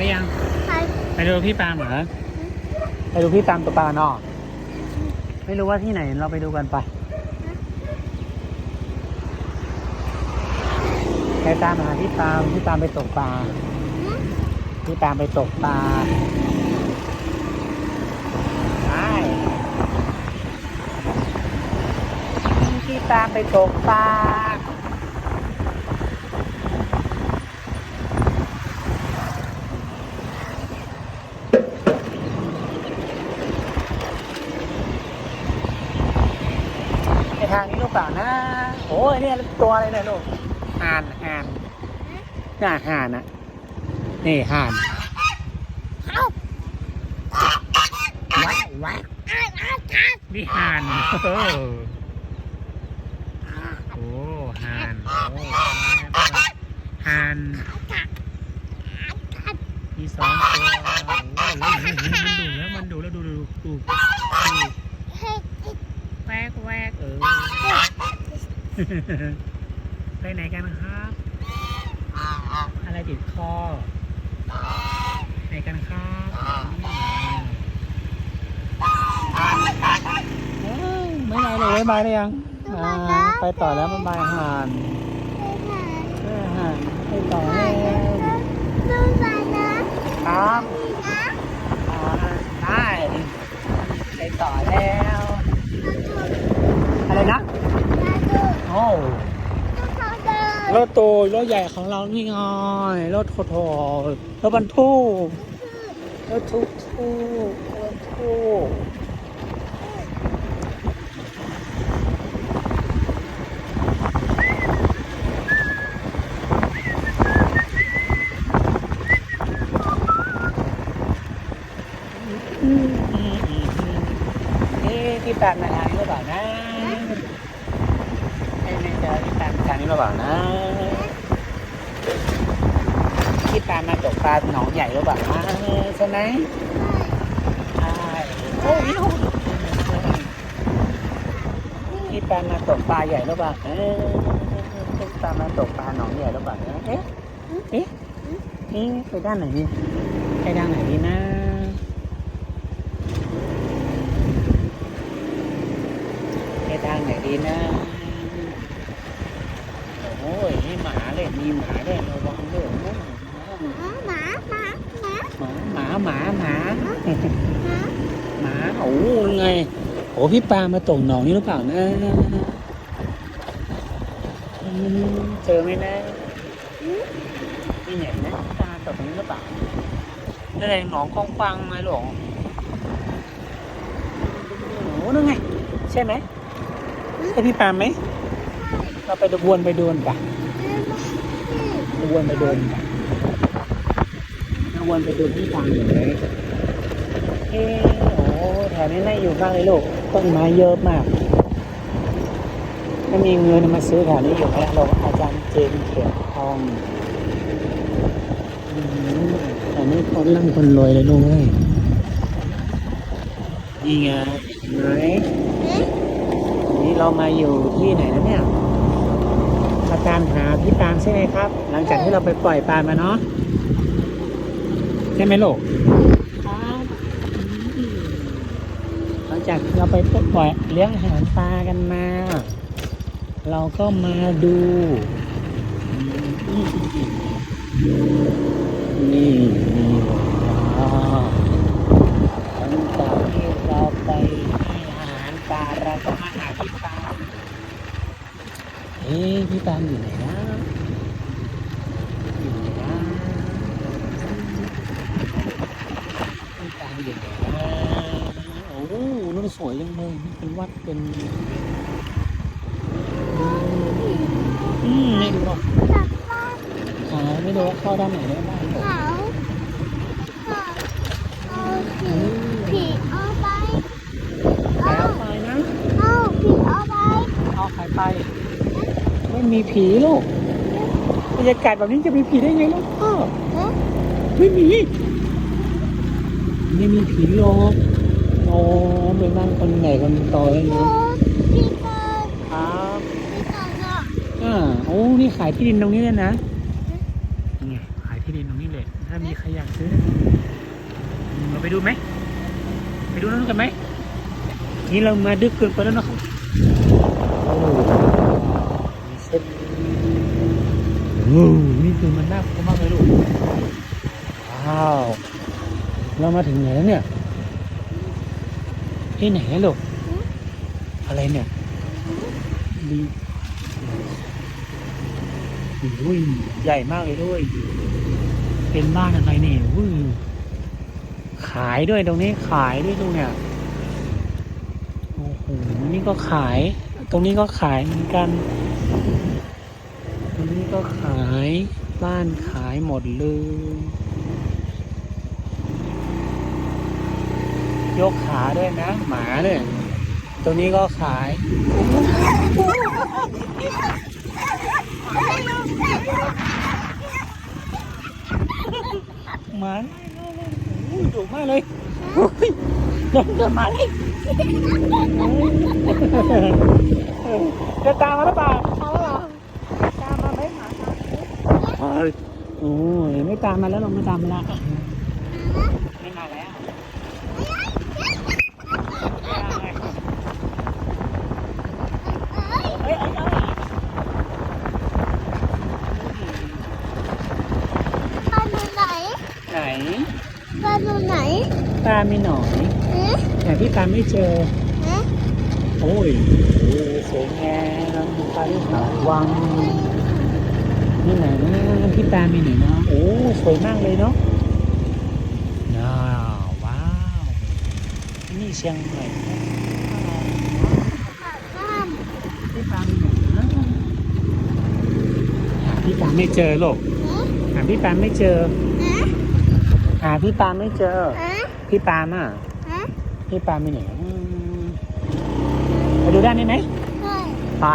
หรือยังใครไปดูพี่ปาล์มเหรอไปดูพี่ปาล์มตัวปลาเนอกไม่รู้ว่าที่ไหนเราไปดูกันไปไปตามหาพี่ปาล์มพี่ปาล์มไปตกปลาหืมพี่ปาล์มไปตกปลาใช่พี่ปาล์มไปตกปลา ในทางนี้หรือเปล่านะ โอ้ย เนี่ยตัวอะไรเนี่ยลูกห่านห่านน่าห่านนะนี่ห่านเอ้าว้าวว้าวอ้าวอ้าวอ้าวนี่ห่านเออโอ้ห่านโอ้ห่านมีสองตัวโอ้แล้วเห็นมันดูแล้วมันดูแล้วดูดูดูดูเฮ้ยแวกแวกเออ ไปไหนกันครับ อะไรติดคอไหนกันครับเอ้ยไม่ไหวเลยไม่บายเลยยังอ่าไปต่อแล้วมันบายห่านเออห่านไปต่อแล้วดูไปนะครับนะอ่าได้ไปต่อแล้ว อะไรนะ มาดู โอ้ ดูเขาเดิน รถตัวรถใหญ่ของเรานี่ไงรถโทโทรถบรรทุกรถทุกทุกรถทุกเอ๊ะพี่แปมมาทางนี้หรือเปล่านะไม่แน่ใจพี่แปมมาทางนี้หรือเปล่านะพี่ปลามาตกปลาหนองใหญ่หรือเปล่าอ่าใช่ไหมใช่โอ้ยพี่ปลามาตกปลาใหญ่หรือเปล่าเอ๊ะพี่ปลามาตกปลาหนองใหญ่หรือเปล่าเอ๊ะเอ๊ะเอ๊ะไปด้านไหนดีไปด้านไหนดีนะไปด้านไหนดีนะโอ้ย นี่หมาเลยมีหมาด้วยระวังด้วยนะหมาหมาหมาหมาหมาหมาหมาหมาโอ้ยไงโอ้พี่ปามาตกหนองนี่หรือเปล่านะเจอไหมนะนี่เห็นนะปลาตกนี้หรือเปล่านั่นไงหนองคลองปังไหมหลวงโอ้นั่นไงใช่ไหมใช่พี่ปลาไหมเราไปดูวนไปดูกันปะ วนไปดูกันปะดูวนไปดูพี่ปลาอยู่ไหมเอ๊ะโอ้แถวนี้น่าอยู่มากเลยลูก ต้นไม้เยอะมากถ้ามีเงินมาซื้อแถวนี้อยู่ไหมเราอาจารย์เจมส์เขียนทองอืมแถวนี้คนร่ำคนรวยเลยลูกเอ้ยนี่ไงไหนนี่เรามาอยู่ที่ไหนแล้วเนี่ย มาตามหาพี่ปามใช่ไหมครับ หลังจากที่เราไปปล่อยปลามาเนาะใช่ไหมลูกหลังจากเราไปปล่อยเลี้ยงอาหารปลากันมา เราก็มาดูนี่นี่ว้าวหลังจากที่เราไปให้อาหารปลาเราก็มาหาพี่ปาล์มเอ๊ะ พี่ปามอยู่ไหนนะอยู่ไหนนะตามเด็กโอ้โหนั่นสวยจังเลยเป็นวัดเป็นอืมไม่รู้หรอกจับปลาไม่รู้ว่าเข้าด้านไหนได้บ้างเขาเขาเอาผีผีเอาไปเอาไปนะเอาผีเอาไปเอาใครไป ไม่มีผีลูกบรรยากาศแบบนี้จะมีผีได้ไงลูกพ่อเอ๊ะไม่มีไม่มีผีหรอกโอ้เป็นบ้านคนใหญ่คนโตเลยโอ้นะพี่เกิดครับพี่เกิดอะอ่าโอ้นี่ขายที่ดินตรงนี้เลยนะนี่ไงขายที่ดินตรงนี้เลย ถ้ามีใครอยากซื้อนะอืมเราไปดูไหมไปดูนั่นกันไหมนี่เรามาดึกเกินไปแล้วนะครับโอ้ มีเส้นโอ้นี่คือมันน่ากลัวมากเลยลูก ว้าว เรามาถึงไหนแล้วเนี่ย ที่ไหนอะลูก อะไรเนี่ยดีอุ้ยใหญ่มากเลยด้วย เป็นบ้านอะไรเนี่ยอุ้ยขายด้วยตรงนี้ขายด้วยตรงเนี่ยโอ้โหนี่ก็ขาย ตรงนี้ก็ขายเหมือนกัน ตรงนี้ก็ขายบ้านขายหมดเลย ยกขาด้วยนะ หมาเนี่ยตรงนี้ก็ขายหมาอุ้ยดุมากเลยยเดินเดินมาเลยจะตามมาหรือเปล่า เอาเหรอ ตามมาไหมหมา โอ้ยไม่ตามมาแล้วเราไม่ตามมาแล้วไม่มาแล้วเอ้ยเอ้ยเอ้ยปลาดูไหนไหนปลาดูไหนตามีหนอนเอ๊ะแต่พี่ตามไม่เจอ เอ๊ะโอ้ยสวยงามปลาลูกหางวัง นี่ไหนนะพี่ตามีไหนนะโอ้สวยมากเลยเนาะน่าว้าวที่นี่เชียงใหม่ข้ามพี่ตามีไหนนะหาพี่ตาไม่เจอหรอกเอ๊ะหาพี่ตาไม่เจอเอ๊ะหาพี่ตาไม่เจอเอ๊ะพี่ปาล์มอะเอ๊ะพี่ปาล์มไปไหนอืมไปดูด้านนี้ไหมใช่ไป